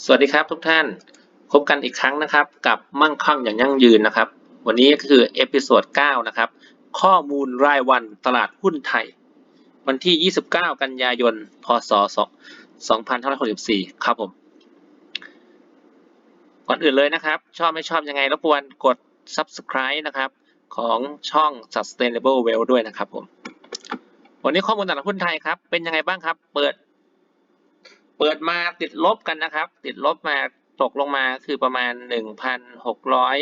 สวัสดีครับทุกท่านพบกันอีกครั้งนะครับ กับมั่งคั่งอย่างยั่งยืนนะครับ วันนี้ก็คือเอพิโซด9นะครับ ข้อมูลรายวันตลาดหุ้นไทย วันที่ 29 กันยายน พศ 2564 ครับผม ก่อนอื่นเลยนะครับ ชอบไม่ชอบยังไงรบกวนกด subscribe นะครับ ของช่อง sustainable wealth ด้วยนะครับผม วันนี้ข้อมูลตลาดหุ้นไทยครับ เป็นยังไงบ้างครับ เปิด เปิดมาติดลบกันนะครับ ติดลบมาตกลงมาคือประมาณหนึ่งพันหกร้อย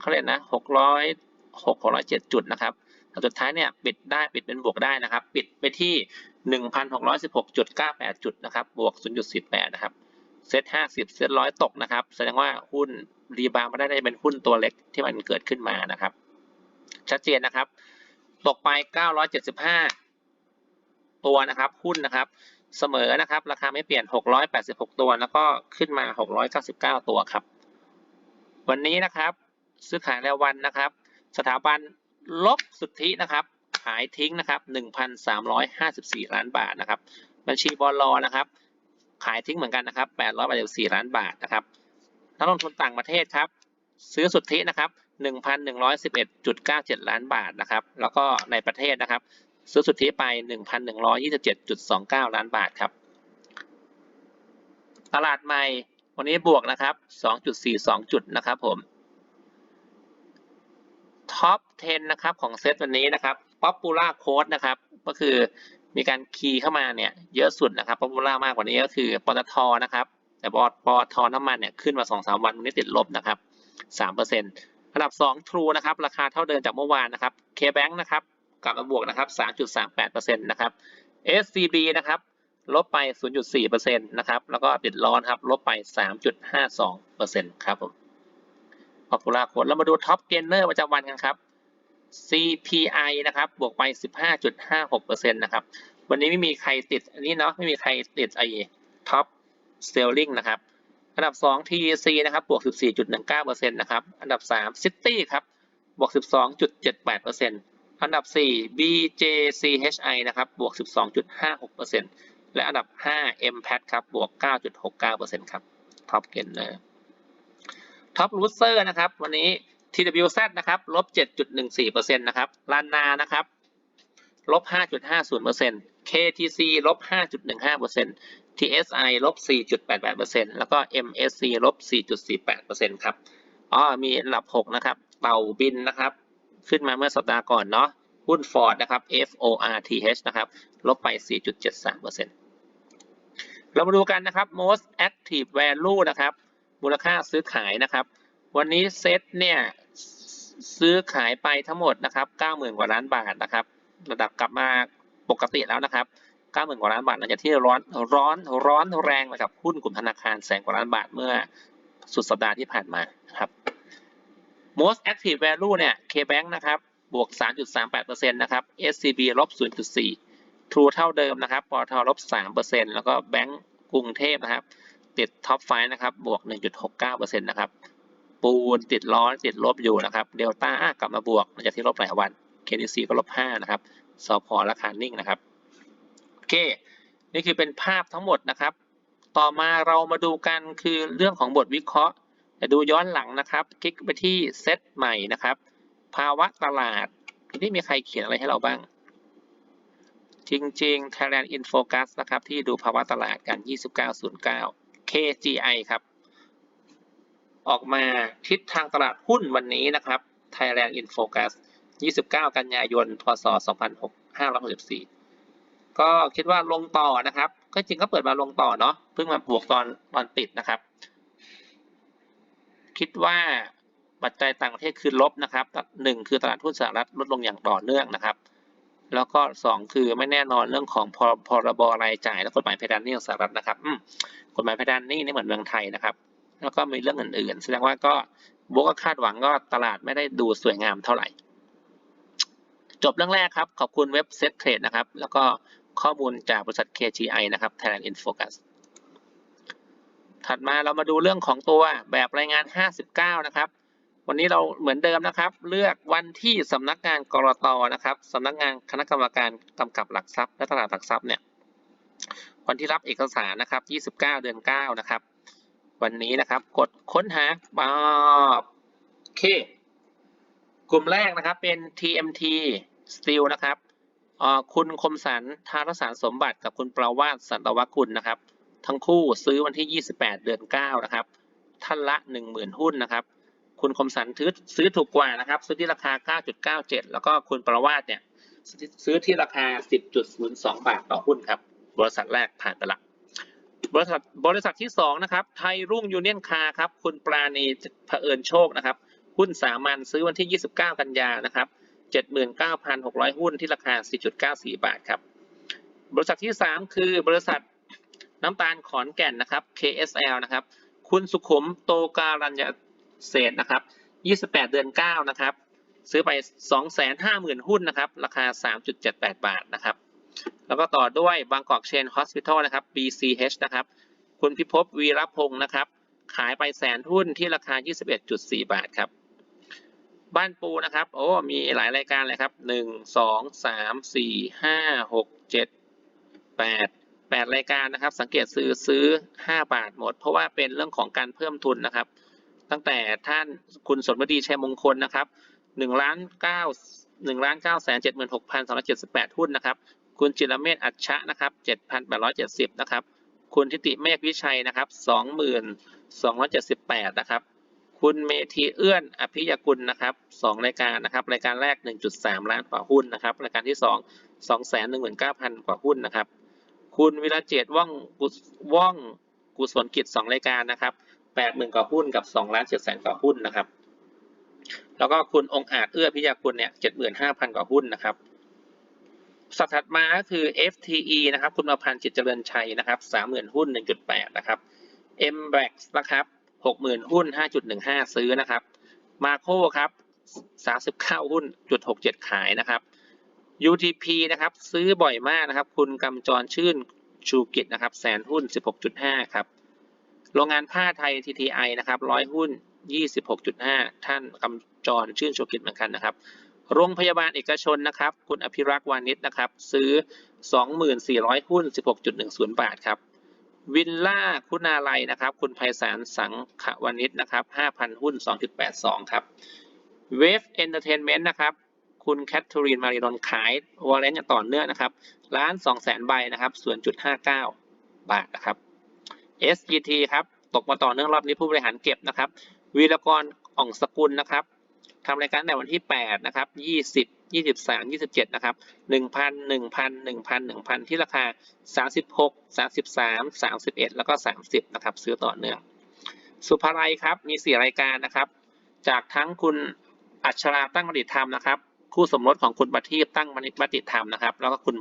เขาเรียกนะหกร้อยหกร้อยเจ็ดจุดนะครับแต่สุดท้ายเนี่ยปิดได้ปิดเป็นบวกได้นะครับ ปิดไปที่หนึ่งพันหกร้อยสิบหกจุดนะครับ บวกศูนย์จุดสิบแปดนะครับ เซ็ตห้าสิบเซ็ตร้อยตกนะครับ แสดงว่าหุ้นรีบาวด์มาได้ได้เป็นหุ้นตัวเล็กที่มันเกิดขึ้นมานะครับ ชัดเจนนะครับ ตกไปเก้าร้อยเจ็ดสิบห้าตัวนะครับ หุ้นนะครับ เสมอนะครับ ราคาไม่เปลี่ยน 686 ตัว แล้วก็ขึ้นมา 699 ตัวครับ วันนี้นะครับ ซื้อขายรายวันนะครับ สถาบันลบสุทธินะครับ ขายทิ้งนะครับ 1,354 ล้านบาทนะครับ บัญชีบอลลนะครับ ขายทิ้งเหมือนกันนะครับ884ล้านบาทนะครับนักลงทุนต่างประเทศครับ ซื้อสุทธินะครับ1,111.97 ล้านบาทนะครับ แล้วก็ในประเทศนะครับ ซื้อสุทธิไป 1,127.29 ล้านบาทครับ ตลาดใหม่วันนี้บวกนะครับ 2.42 จุดนะครับผม ท็อป 10 นะครับของเซตวันนี้นะครับ Popular Code นะครับ ก็คือมีการคีย์เข้ามาเนี่ยเยอะสุดนะครับ Popular มากกว่านี้ก็คือปตทนะครับ แต่ปตทน้ำมันเนี่ยขึ้นมา 2-3 วันวันนี้ติดลบนะครับ3%อันดับ 2 True นะครับ ราคาเท่าเดิมจากเมื่อวานนะครับ KBank นะครับ กลับมาบวกนะครับ 3.38%นะครับ SCB นะครับ ลบไป 0.4%นะครับ แล้วก็ติดร้อนครับ ลบไป 3.52%ครับผม Popular Code เรามาดู Top Gainer ประจำวันกันครับ CPI นะครับ บวกไป 15.56%นะครับ วันนี้ไม่มีใครติดอันนี้เนาะ ไม่มีใครติดไอ้ Top Selling นะครับ อันดับ 2 TEC นะครับ บวก 14.19%นะครับ อันดับ 3 City ครับ บวก 12.78% อันดับ 4 BJCHI นะครับ บวก 12.56%และอันดับ 5 MPAT ครับ บวก 9.69%ครับ Top Gainer Top Loser นะครับ วันนี้ TWZ นะครับ ลบ 7.14%นะครับ Lana นะครับ ลบ 5.50% KTC ลบ 5.15% TSI ลบ 4.88%แล้วก็ MSC ลบ 4.48%ครับ อ๋อ มีอันดับ 6 นะครับ เต่าบินนะครับ ขึ้นมาเมื่อสัปดาห์ก่อนเนาะหุ้น Ford นะครับ FORTH นะครับ ลบไป 4.73%เรามาดูกันนะครับ most active value นะครับ มูลค่าซื้อขายนะครับ วันนี้เซ็ตเนี่ย ซื้อขายไปทั้งหมดนะครับ 90,000 กว่าล้านบาทนะครับ ระดับกลับมาปกติแล้วนะครับ 90,000 กว่าล้านบาทหลังจากที่ร้อนร้อนร้อนแรงมากับหุ้นกลุ่มธนาคารแสนกว่าล้านบาทเมื่อสุดสัปดาห์ที่ผ่านมาครับ most active value เนี่ย KBank นะครับ บวก 3.38%นะครับ SCB ลบ 0.4 True เท่าเดิมนะครับปตทลบ 3%แล้วก็แบงก์กรุงเทพนะครับ ติดท็อปไฟนะครับ บวก 1.69%นะครับ ปูนติดล้อติดลบอยู่นะครับเดลต้ากลับมาบวกหลังจากที่ลบหลายวัน KDC ก็ลบ 5 นะครับสพราคานิ่งนะครับ โอเค นี่คือเป็นภาพทั้งหมดนะครับ ต่อมาเรามาดูกันคือเรื่องของบทวิเคราะห์ จะดูย้อนหลังนะครับ คลิกไปที่เซตใหม่นะครับ ภาวะตลาด ที่มีใครเขียนอะไรให้เราบ้าง จริงๆ Thailand in Focus นะครับ ที่ดูภาวะตลาดกัน 2909 KGI ครับ ออกมาทิศทางตลาดหุ้นวันนี้นะครับ Thailand in Focus 29 กันยายน พศ 2564 ก็คิดว่าลงต่อนะครับ ก็จริงก็เปิดมาลงต่อเนาะ เพิ่งมาบวกตอนตอนปิดนะครับ คิดว่าปัจจัยต่างประเทศคือลบนะครับหนึ่งคือตลาดหุ้นสหรัฐลดลงอย่างต่อเนื่องนะครับ แล้วก็สองคือไม่แน่นอนเรื่องของพพรบรายจ่ายและกฎหมายเพดานหนี้ของสหรัฐนะครับกฎหมายเพดานหนี้นี่เหมือนเมืองไทยนะครับ แล้วก็มีเรื่องอื่นๆ แสดงว่าก็บวกก็คาดหวังก็ตลาดไม่ได้ดูสวยงามเท่าไหร่ จบเรื่องแรกครับ ขอบคุณเว็บเซ็ตเทรดนะครับ แล้วก็ข้อมูลจากบริษัท KGI นะครับ Thailand in Focus ถัดมาเรามาดูเรื่องของตัวแบบรายงาน 59 นะครับ วันนี้เราเหมือนเดิมนะครับ เลือกวันที่สำนักงานกรตนะครับสำนักงานคณะกรรมการกำกับหลักทรัพย์และตลาดหลักทรัพย์เนี่ยวันที่รับเอกสารนะครับ 29 เดือน 9 นะครับ วันนี้นะครับกดค้นหาป๊าบโอเค กลุ่มแรกนะครับเป็น TMT Steel นะครับคุณคมสันทารสารสมบัติกับคุณประวาสสันตวกุลนะครับ ทั้งคู่ซื้อวันที่ 28 เดือน 9 นะครับ ท่านละ 10,000 หุ้นนะครับ คุณคมสันซื้อซื้อถูกกว่านะครับ ซื้อที่ราคา 9.97 แล้วก็คุณประวาสเนี่ยซื้อที่ราคา 10.02 บาทต่อหุ้นครับ บริษัทแรกผ่านไปละ บริษัทบริษัทที่สองนะครับ ไทยรุ่งยูเนียนคาครับ คุณปราณีเผอิญโชคนะครับ หุ้นสามัญซื้อวันที่ 29 กันยานะครับ 79,600 หุ้นที่ราคา 4.94 บาทครับ บริษัทที่ 3 คือบริษัท น้ำตาลขอนแก่นนะครับ KSL นะครับ คุณสุขุมโตการัญญเศษนะครับ 28 เดือน 9 นะครับ ซื้อไป 250,000 หุ้นนะครับ ราคา 3.78 บาทนะครับ แล้วก็ต่อด้วยบางกอกเชนฮอสพิทอลนะครับ BCH นะครับ คุณพิภพวีรพงศ์นะครับ ขายไปแสนหุ้นที่ราคา 21.4 บาทครับ บ้านปูนะครับ โอ้ มีหลายรายการเลยครับหนึ่งสองสา มสี่ห้าหกเจ็ดแปดรายการนะครับ สังเกตซื้อซื้อ 5 บาทหมด เพราะว่าเป็นเรื่องของการเพิ่มทุนนะครับ ตั้งแต่ท่านคุณสมบดีชัยมงคลนะครับหนึ่งล้านเก้าหนึ่งล้านเก้าแสนเจ็ดหมื่นหกพันสองร้อยเจ็ดสิบแปดหุ้นนะครับ คุณจิรเมธอัจฉะนะครับเจ็ดพันแปดร้อยเจ็ดสิบนะครับ คุณทิติเมฆวิชัยนะครับสองหมื่นสองร้อยเจ็ดสิบแปดนะครับ คุณเมธีเอื้อนอภิยกุลนะครับสองรายการนะครับ รายการแรก 1.3 ล้านกว่าหุ้นนะครับ รายการที่ 2 2 1 9 0 0 0 กว่าหุ้นนะครับ คุณวิรเจตว่องกุศว่องกุศลกิจสองรายการนะครับ80,000กว่าหุ้นกับ2ล้าน7แสนกว่าหุ้นนะครับ แล้วก็คุณองอาจเอื้อพิยากุลเนี่ย75,000กว่าหุ้นนะครับสัปถัดมาก็คือ FTE นะครับ คุณประพันธ์จิตเจริญชัยนะครับ30,000หุ้น1.8นะครับ MBAX นะครับ60,000หุ้น5.15ซื้อนะครับ มาโคครับ39หุ้นจุด67ขายนะครับ UTP นะครับ ซื้อบ่อยมากนะครับ คุณกำจรชื่นชูกิจนะครับ แสนหุ้น 16.5 ครับ โรงงานผ้าไทย TTI นะครับ100หุ้น 26.5 ท่านกำจรชื่นชูกิจเหมือนกันนะครับ โรงพยาบาลเอกชนนะครับ คุณอภิรักษ์วานิชนะครับ ซื้อ 24,000 หุ้น 16.10 บาทครับ วิลล่าคุณาลัยนะครับ คุณไพศาลสังขวานิชนะครับ 5,000 หุ้น 2.82 ครับเวฟเอนเตอร์เทนเมนต์นะครับ คุณแคทเธอรีนมารินนขายวอลเลนอย่างต่อเนื่องนะครับล้าน2แสนใบนะครับส่วนจุด59บาทนะครับ SGT ครับตกมาต่อเนื่องรอบนี้ผู้บริหารเก็บนะครับ วีรกรอ่องสกุลนะครับทำรายการในวันที่ 8 นะครับ 20 23 27 นะครับ 1,000 1,000 1,000 1,000 ที่ราคา 36 33 31 แล้วก็ 30 นะครับ ซื้อต่อเนื่อง สุภาลัยครับ มี 4 รายการนะครับ จากทั้งคุณอัชราตั้งมติธรรมนะครับ คู่สมรสของคุณประทีปตั้งมติธรรมนะครับ แล้วก็คุณ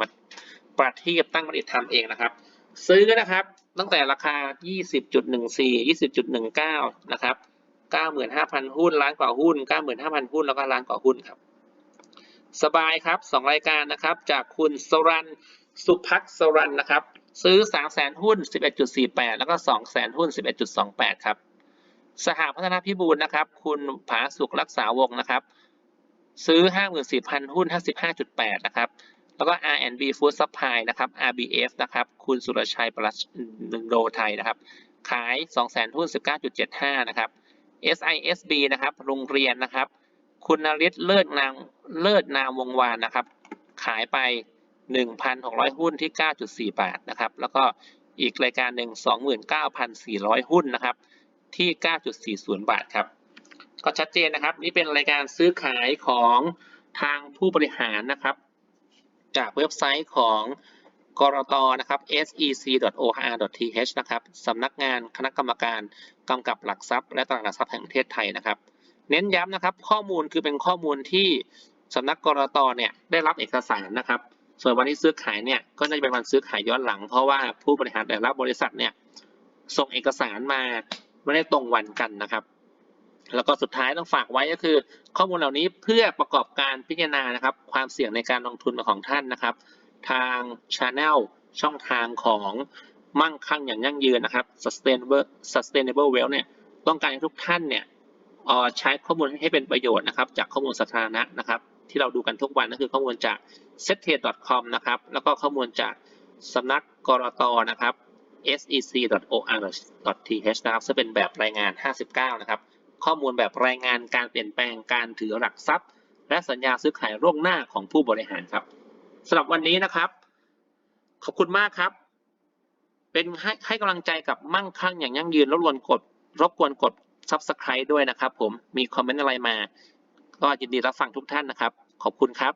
ประทีปตั้งมติธรรมเองนะครับ ซื้อนะครับตั้งแต่ราคา 20.14 20.19 นะครับ 95,000 หุ้นล้านกว่าหุ้น 95,000 หุ้นแล้วก็ล้านกว่าหุ้นครับ สบายครับ 2 รายการนะครับ จากคุณสรันสุพักสรันนะครับ ซื้อ 300,000 หุ้น 11.48 แล้วก็ 200,000 หุ้น 11.28 ครับ สหพัฒนาพิบูลนะครับ คุณผาสุขรักษาวงศ์นะครับ ซื้อ 54,000 หุ้น 55.8 นะครับ แล้วก็ R&B Food Supply นะครับ RBF นะครับ คุณสุรชัยประโดไทยนะครับ ขาย 200,000 หุ้น 19.75 นะครับ SISB นะครับ โรงเรียนนะครับ คุณนริศเลิศนางเลิศนามวงวานนะครับ ขายไป 1,600 หุ้นที่ 9.4 บาทนะครับ แล้วก็อีกรายการหนึ่ง29,400 หุ้นนะครับ ที่ 9.40 บาทครับ ก็ชัดเจนนะครับ นี่เป็นรายการซื้อขายของทางผู้บริหารนะครับ จากเว็บไซต์ของกรตนะครับ sec.or.th นะครับสำนักงานคณะกรรมการกำกับหลักทรัพย์ และตลาดหลักทรัพย์แห่งประเทศไทยนะครับ เน้นย้ำนะครับ ข้อมูลคือเป็นข้อมูลที่สำนักกรตเนี่ยได้รับเอกสารนะครับ ส่วนวันที่ซื้อขายเนี่ยก็จะเป็นวันซื้อขายย้อนหลัง เพราะว่าผู้บริหารแต่ละบริษัทเนี่ยส่งเอกสารมาไม่ได้ตรงวันกันนะครับ แล้วก็สุดท้ายต้องฝากไว้ก็คือ ข้อมูลเหล่านี้เพื่อประกอบการพิจารณานะครับ ความเสี่ยงในการลงทุนของท่านนะครับ ทาง Channel ช่องทางของมั่งคั่งอย่างยั่งยืนนะครับ sustainable sustainable wealth เนี่ยต้องการให้ทุกท่านเนี่ยใช้ข้อมูลให้เป็นประโยชน์นะครับ จากข้อมูลสาธารณะนะครับ ที่เราดูกันทุกวันก็คือข้อมูลจาก settrade.com นะครับแล้วก็ข้อมูลจากสำนักกรตนะครับ sec.or.th นะครับซึ่งเป็นแบบรายงาน 59 นะครับ ข้อมูลแบบรายงานการเปลี่ยนแปลงการถือหลักทรัพย์ และสัญญาซื้อขายล่วงหน้าของผู้บริหารครับสำหรับวันนี้นะครับ ขอบคุณมากครับ เป็นให้ให้กำลังใจกับมั่งคั่งอย่างยั่งยืนรบกวนกดรบกวนกด subscribe ด้วยนะครับ ผมมีคอมเมนต์อะไรมา ก็ยินดีรับฟังทุกท่านนะครับ ขอบคุณครับ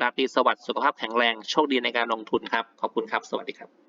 ราตรีสวัสดิ์สุขภาพแข็งแรงโชคดีในการลงทุนครับ ขอบคุณครับ สวัสดีครับ